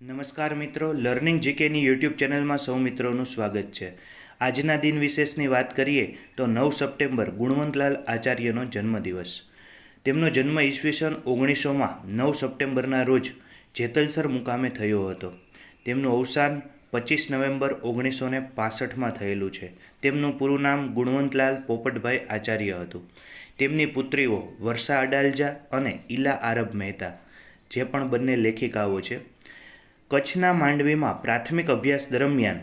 નમસ્કાર મિત્રો, learning જીકેની YouTube ચેનલમાં સૌ મિત્રોનું સ્વાગત છે. આજના દિન વિશેષની વાત કરીએ તો નવ સપ્ટેમ્બર ગુણવંતલાલ આચાર્યનો જન્મદિવસ. તેમનો જન્મ ઈસવીસન ઓગણીસોમાં નવ સપ્ટેમ્બરના રોજ જેતલસર મુકામે થયો હતો. તેમનું અવસાન પચીસ નવેમ્બર ઓગણીસો ને પાસઠમાં થયેલું છે. તેમનું પૂરું નામ ગુણવંતલાલ પોપટભાઈ આચાર્ય હતું. તેમની પુત્રીઓ વર્ષા અડાલજા અને ઈલા આરબ મહેતા, જે પણ બંને લેખિકાઓ છે કચ્છના માંડવીમાં પ્રાથમિક અભ્યાસ દરમિયાન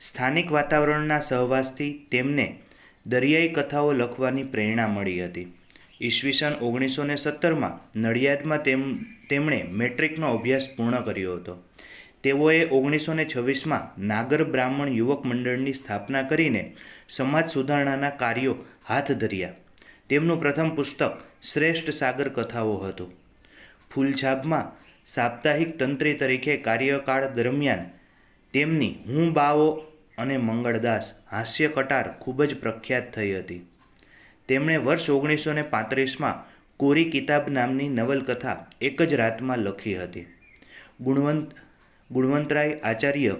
સ્થાનિક વાતાવરણના સહવાસથી તેમને દરિયાઈ કથાઓ લખવાની પ્રેરણા મળી હતી. ઈસવીસન ઓગણીસો ને સત્તરમાં નડિયાદમાં તેમ, તેમણે મેટ્રિકનો અભ્યાસ પૂર્ણ કર્યો હતો. તેઓએ ઓગણીસો ને છવ્વીસમાં નાગર બ્રાહ્મણ યુવક મંડળની સ્થાપના કરીને સમાજ સુધારણાના કાર્યો હાથ ધર્યા. તેમનું પ્રથમ પુસ્તક શ્રેષ્ઠ સાગર કથાઓ હતું. ફૂલછાપમાં સાપ્તાહિક તંત્રી તરીકે કાર્યકાળ દરમિયાન તેમની હું બાવો અને મંગળદાસ હાસ્ય કટાર ખૂબ જ પ્રખ્યાત થઈ હતી. તેમણે વર્ષ ઓગણીસો ને પાંત્રીસમાં કોરી કિતાબ નામની નવલકથા એક જ રાતમાં લખી હતી. ગુણવંત, ગુણવંતરાય આચાર્ય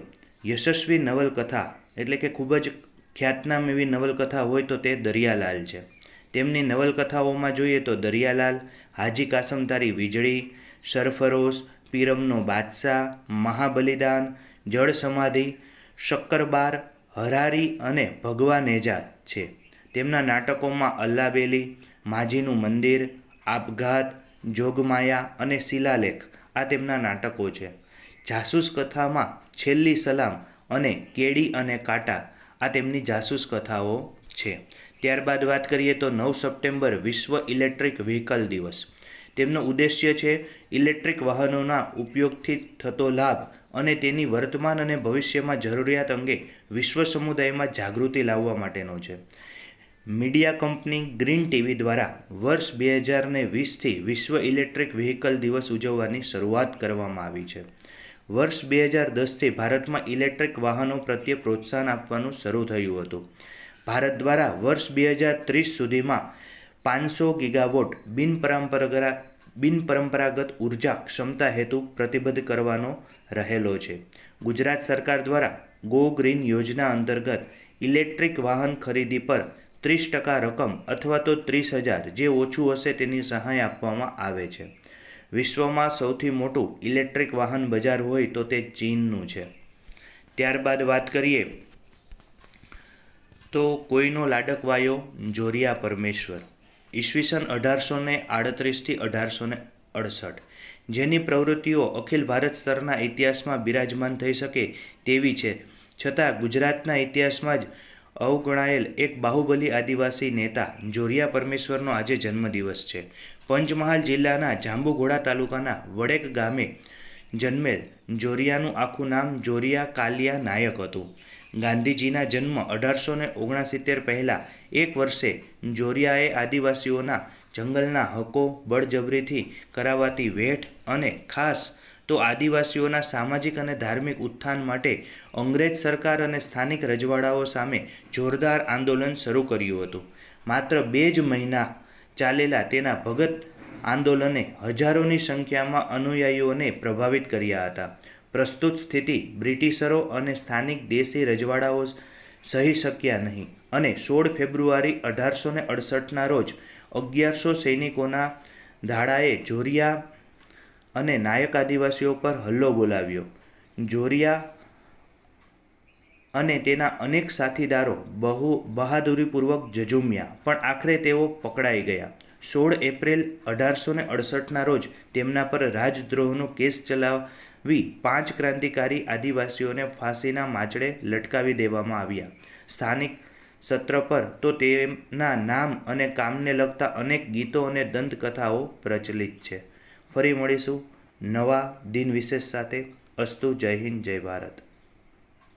યશસ્વી નવલકથા એટલે કે ખૂબ જ ખ્યાતનામ એવી નવલકથા હોય તો તે દરિયાલાલ છે. તેમની નવલકથાઓમાં જોઈએ તો દરિયાલાલ, હાજી કાસમતારી વીજળી સરફરોશ પીરમનો બાદશાહ, મહાબલિદાન, જળ સમાધિ, શક્કરબાર, હરારી અને ભગવા નેજા છે. તેમના નાટકોમાં અલ્લાબેલી માજીનું મંદિર, આપઘાત, જોગમાયા અને શિલાલેખ આ તેમના નાટકો છે. જાસૂસ કથામાં છેલ્લી સલામ અને કેડી અને કાંટા આ તેમની જાસૂસ કથાઓ છે. ત્યારબાદ વાત કરીએ તો નવ સપ્ટેમ્બર વિશ્વ ઇલેક્ટ્રિક વ્હીકલ દિવસ. તેમનો ઉદ્દેશ્ય છે ઇલેક્ટ્રિક વાહનોના ઉપયોગથી થતો લાભ અને તેની વર્તમાન અને ભવિષ્યમાં જરૂરિયાત અંગે વિશ્વ સમુદાયમાં જાગૃતિ લાવવા માટેનો છે. મીડિયા કંપની ગ્રીન ટીવી દ્વારા વર્ષ બે હજારને વીસથી વિશ્વ ઇલેક્ટ્રિક વ્હીકલ દિવસ ઉજવવાની શરૂઆત કરવામાં આવી છે. વર્ષ બે હજાર દસથી ભારતમાં ઇલેક્ટ્રિક વાહનો પ્રત્યે પ્રોત્સાહન આપવાનું શરૂ થયું હતું. ભારત દ્વારા વર્ષ બે હજાર ત્રીસ સુધીમાં પાંચસો ગીગાવોટ બિનપરંપરાગત બિનપરંપરાગત ઊર્જા ક્ષમતા હેતુ પ્રતિબદ્ધ કરવાનો રહેલો છે. ગુજરાત સરકાર દ્વારા ગો ગ્રીન યોજના અંતર્ગત ઇલેક્ટ્રિક વાહન ખરીદી પર ત્રીસ ટકા રકમ અથવા તો ત્રીસ હજાર જે ઓછું હશે તેની સહાય આપવામાં આવે છે. વિશ્વમાં સૌથી મોટું ઇલેક્ટ્રિક વાહન બજાર હોય તો તે ચીનનું છે. ત્યારબાદ વાત કરીએ તો કોઈનો લાડકવાયો જોરિયા પરમેશ્વર. ઈસવીસન અઢારસો ને આડત્રીસથી અઢારસો ને અડસઠ. જેની પ્રવૃત્તિઓ અખિલ ભારત સ્તરના ઇતિહાસમાં બિરાજમાન થઈ શકે તેવી છે. છતાં ગુજરાતના ઇતિહાસમાં જ અવગણાયેલ એક બાહુબલી આદિવાસી નેતા જોરિયા પરમેશ્વરનો આજે જન્મદિવસ છે. પંચમહાલ જિલ્લાના જાંબુઘોડા તાલુકાના વડેક ગામે જન્મેલ. જોરિયાનું આખું નામ જોરિયા કાલિયા નાયક હતું. ગાંધીજીના જન્મ અઢારસો ને ઓગણસિત્તેર પહેલાં, એક વર્ષે જોરિયાએ આદિવાસીઓના જંગલના હકો, બળજબરીથી કરાવાતી વેઠ અને ખાસ તો આદિવાસીઓના સામાજિક અને ધાર્મિક ઉત્થાન માટે અંગ્રેજ સરકાર અને સ્થાનિક રજવાડાઓ સામે જોરદાર આંદોલન શરૂ કર્યું હતું. માત્ર બે જ મહિના ચાલેલા તેના ભગત આંદોલને હજારોની સંખ્યામાં અનુયાયીઓને પ્રભાવિત કર્યા હતા. પ્રસ્તુત સ્થિતિ બ્રિટિશરો અને સ્થાનિક દેશી રજવાડાઓ સહી શક્યા નહીં અને સોળ ફેબ્રુઆરી અઢારસો ને અડસઠના રોજ અગિયારસો સૈનિકોના ધાડાએ જોરિયા અને નાયક આદિવાસીઓ પર હલ્લો બોલાવ્યો. જોરિયા અને તેના અનેક સાથીદારો બહુ બહાદુરીપૂર્વક જજુમ્યા પણ આખરે તેઓ પકડાઈ ગયા. સોળ એપ્રિલ અઢારસો ને અડસઠના રોજ તેમના પર રાજદ્રોહનો કેસ ચલાવી પાંચ ક્રાંતિકારી આદિવાસીઓને ફાંસીના માચડે લટકાવી દેવામાં આવ્યા. સ્થાનિક સત્ર પર તો તેમના નામ અને કામને લગતા અનેક ગીતો અને દંતકથાઓ પ્રચલિત છે. ફરી મળીશું નવા દિન વિશેષ સાથે. અસ્તુ જય હિન્દ, જય ભારત.